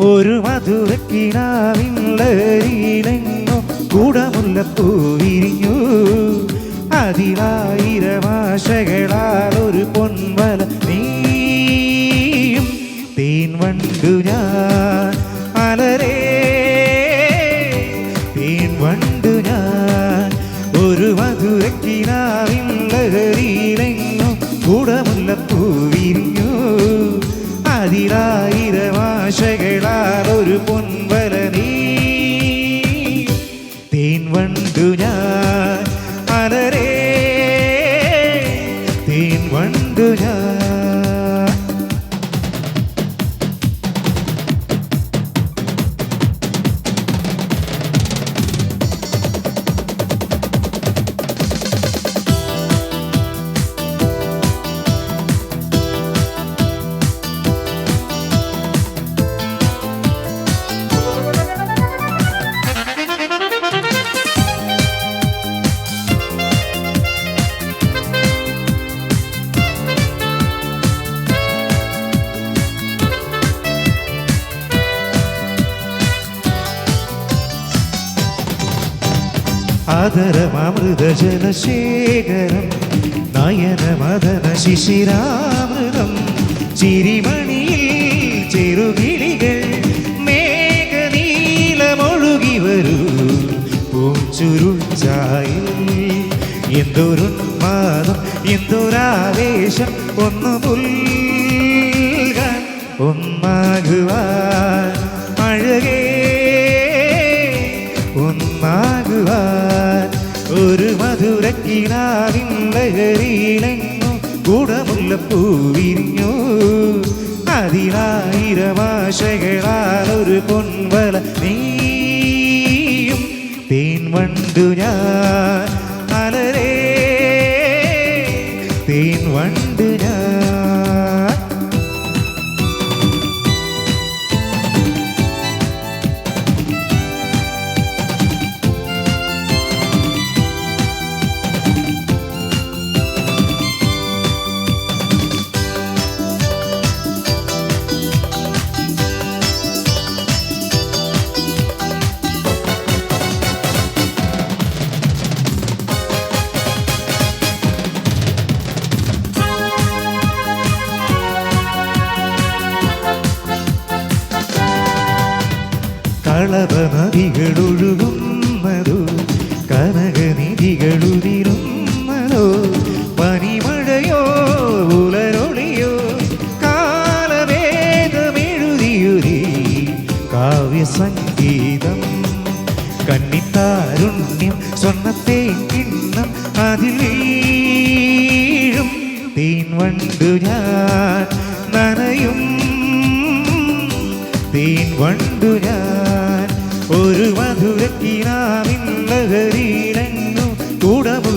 ഒരു മധുരക്കിനാവില്ലരിയിലെങ്ങോ കൂടമുല്ലപ്പൂ വിരിഞ്ഞു. അതിലായിരമാശകളാൽ ഒരു പൊൻവല നീയും. തേൻ വണ്ടു ഞാൻ മലരേ തേൻ വണ്ടു ഞാൻ ഒരു മധുരക്കിനാവിൻ തേൻ ആദരമൃതജലശേഖരം നയനമദന ശിശിരാമൃതം ചിരിമണിയിൽ ചെറുകിളികൾ മേഘനീലമൊഴുകി വരൂ. എന്തൊരു എന്തൊരുന്മാദം എന്തൊരാവേശം ഒന്നു മധുരക്കിനാവിൻ ലഹരിയിലെങ്ങും കൂടമുല്ലപ്പൂ വിരിഞ്ഞു അതിലായിരമാശകളാൽ ഒരു പൊൻവല നീയും തേൻ വണ്ടു ഞാൻ കളവ നദികളൊഴുകുന്നതോ കനകനിധികളുതിരുന്നതോ പനിമഴയോ ഉലരൊളിയോ കാലവേദമെഴുതിയുരി കാവ്യസംഗീതം. കണ്ണിത്താരുണ്യം സ്വർണത്തെ കിണ്ണം അതിൽ വീഴും. തേൻ വണ്ടു ഞാൻ നനയും. തീൻവണ്ടു ഞാൻ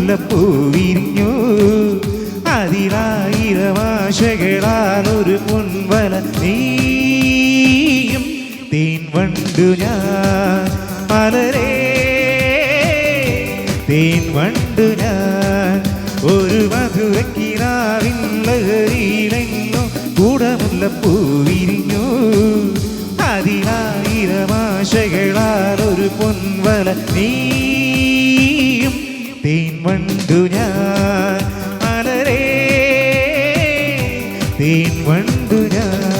കൂടമുല്ലപ്പൂ വിരിഞ്ഞു അതിലായിരമാശകളാൽ ഒരു പൊൻവല നീയും. തേൻ വണ്ടു ഞാൻ പലരെ. തേൻ വണ്ടു ഞാൻ ഒരു മധുരക്കിനാവിൻ കൂടെ കൂടമുല്ലപ്പൂ വിരിഞ്ഞു അതിലായിരമാശകളാൽ ഒരു പൊൻവല നീയും തേൻ വണ്ടു ഞാൻ അലരേ. തേൻ വണ്ടു ഞാൻ